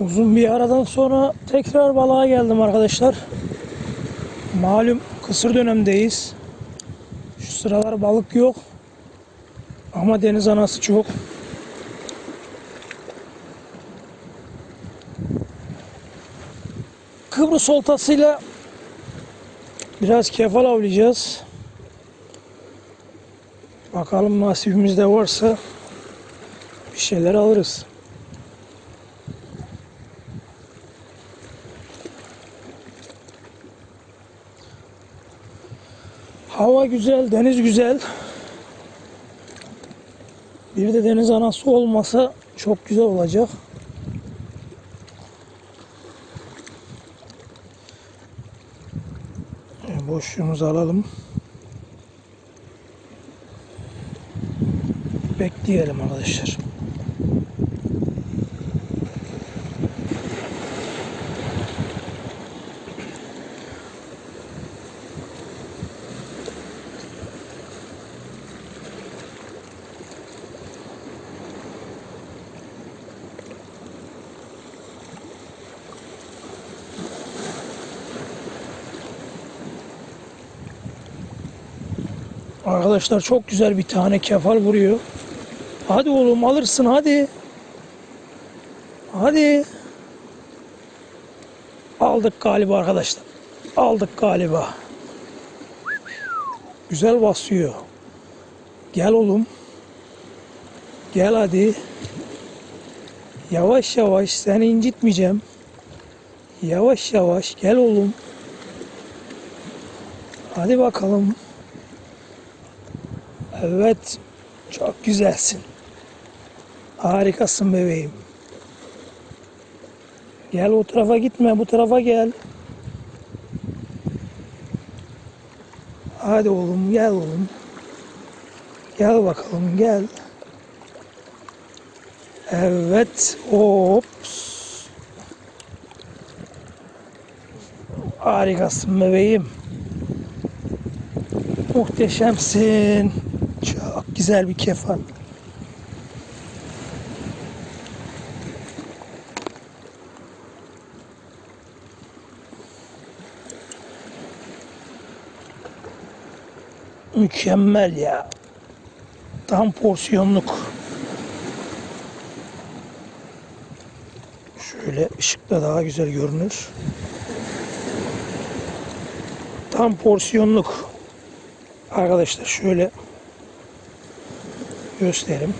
Uzun bir aradan sonra tekrar balığa geldim arkadaşlar. Malum kısır dönemdeyiz. Şu sıralar balık yok. Ama deniz anası çok. Kıbrıs oltasıyla biraz kefal avlayacağız. Bakalım nasibimizde varsa bir şeyler alırız. Hava güzel, deniz güzel. Bir de deniz anası olmasa çok güzel olacak. Boşluğumuzu alalım. Bekleyelim arkadaşlar. Arkadaşlar çok güzel bir tane kefal vuruyor. Hadi oğlum alırsın hadi. Hadi. Aldık galiba arkadaşlar. Aldık galiba. Güzel basıyor. Gel oğlum. Gel hadi. Yavaş yavaş seni incitmeyeceğim. Yavaş yavaş gel oğlum. Hadi bakalım. Evet. Çok güzelsin. Harikasın bebeğim. Gel o tarafa gitme, bu tarafa gel. Hadi oğlum, gel oğlum. Gel bakalım, gel. Evet, ops. Harikasın bebeğim. Muhteşemsin. Güzel bir kefal. Mükemmel ya. Tam porsiyonluk. Şöyle ışıkta daha güzel görünür. Tam porsiyonluk. Arkadaşlar şöyle göstereyim.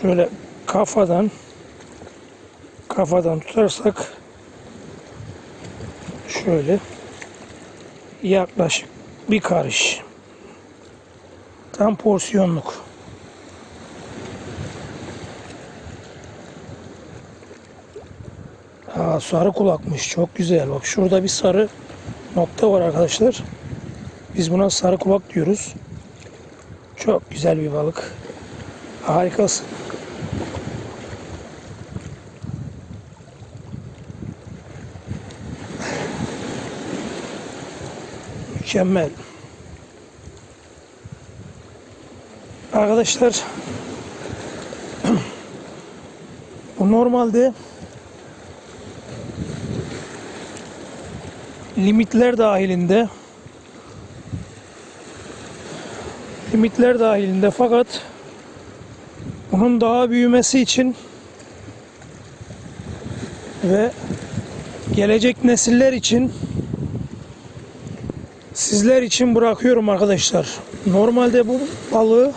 Şöyle kafadan kafadan tutarsak şöyle yaklaşık bir karış. Tam porsiyonluk. Aa, sarı kulakmış. Çok güzel. Bak şurada bir sarı nokta var arkadaşlar. Biz buna sarı kulak diyoruz. Çok güzel bir balık. Harikasın. Mükemmel. Arkadaşlar bu normalde limitler dahilinde limitler dahilinde fakat bunun daha büyümesi için ve gelecek nesiller için sizler için bırakıyorum arkadaşlar. Normalde bu balığı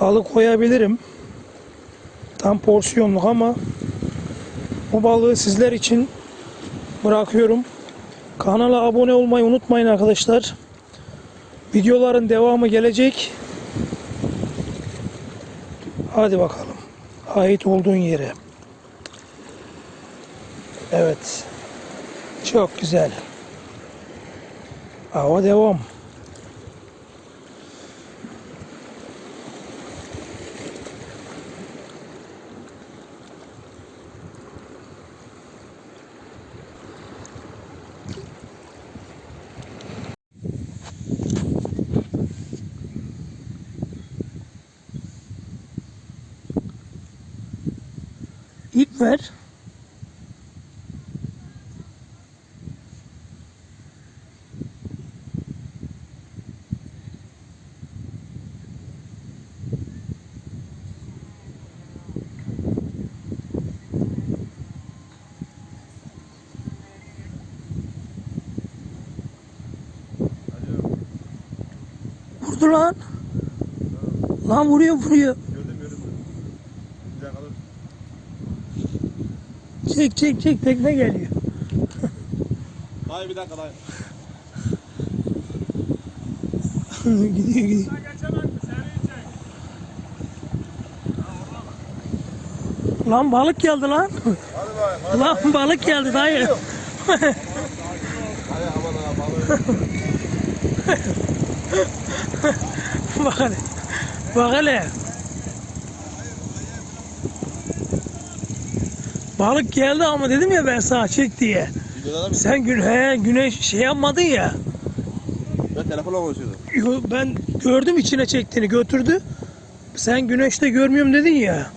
alıp koyabilirim. Tam porsiyonluk ama bu balığı sizler için bırakıyorum. Kanala abone olmayı unutmayın arkadaşlar. Videoların devamı gelecek. Hadi bakalım. Ait olduğun yere. Evet. Çok güzel. Hava devam. Ver. Vurdu lan. Lan vuruyor vuruyor. Gördüm gördüm. Bir dakika dur. Çek çek çek tekne geliyor. Dayı bir dakika dayı. gidiyor gidiyor. Lan balık geldi lan. Hadi. Lan balık geldi dayı. Bak hele. Bak hele. Balık geldi ama dedim ya ben sana çek diye. Da? Sen gün he güneş şey yapmadın ya. Ben telefonla konuşuyordum. Yo, Ben gördüm içine çektiğini götürdü. Sen güneşte görmüyorum dedin ya.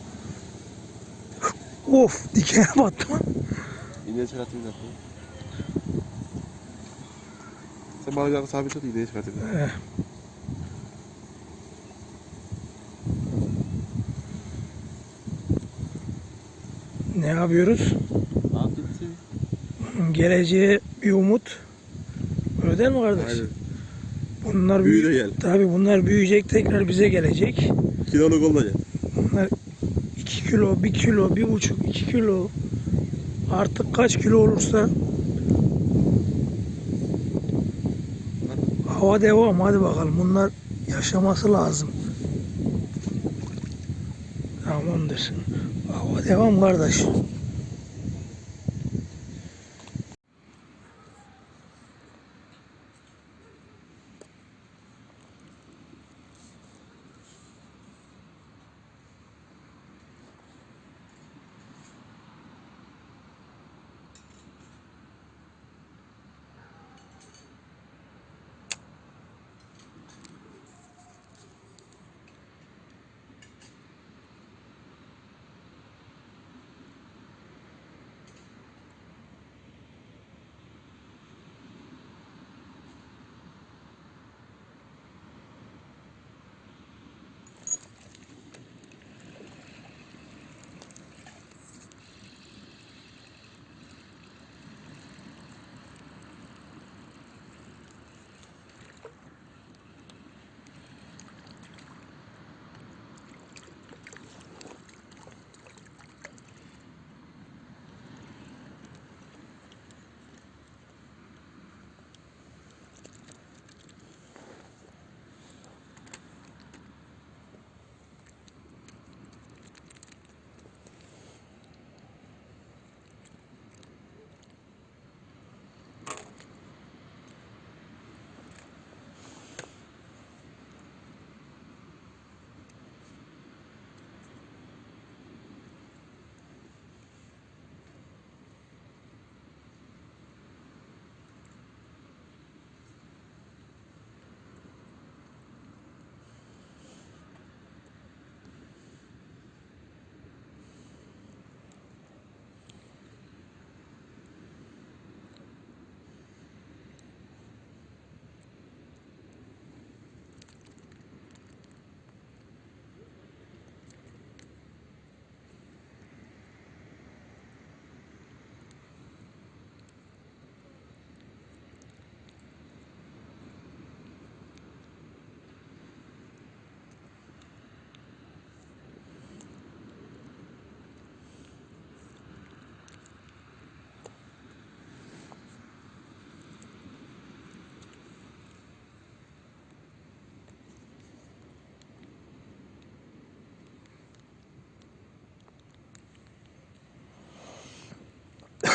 Of dikene battım. İğneyi çıkartayım dakika. Sen balıcakla sabit tut iğneyi çıkartayım. Ne yapıyoruz? Geleceğe bir umut. Öyle değil mi kardeş? Aynen. Bunlar Büyü büyü- gel. Tabii bunlar büyüyecek tekrar bize gelecek. Kiloluk olacak. Bunlar 2 kilo, 1 kilo, 1,5, 2 kilo artık kaç kilo olursa hava devam hadi bakalım bunlar yaşaması lazım. Hava devam kardeş.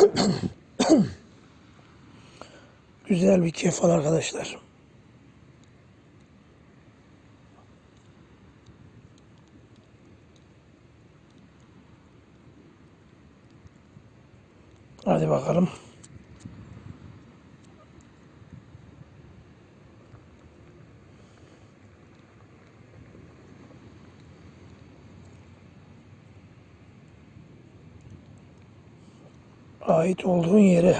Güzel bir kefal arkadaşlar. Hadi bakalım. Ait olduğun yere.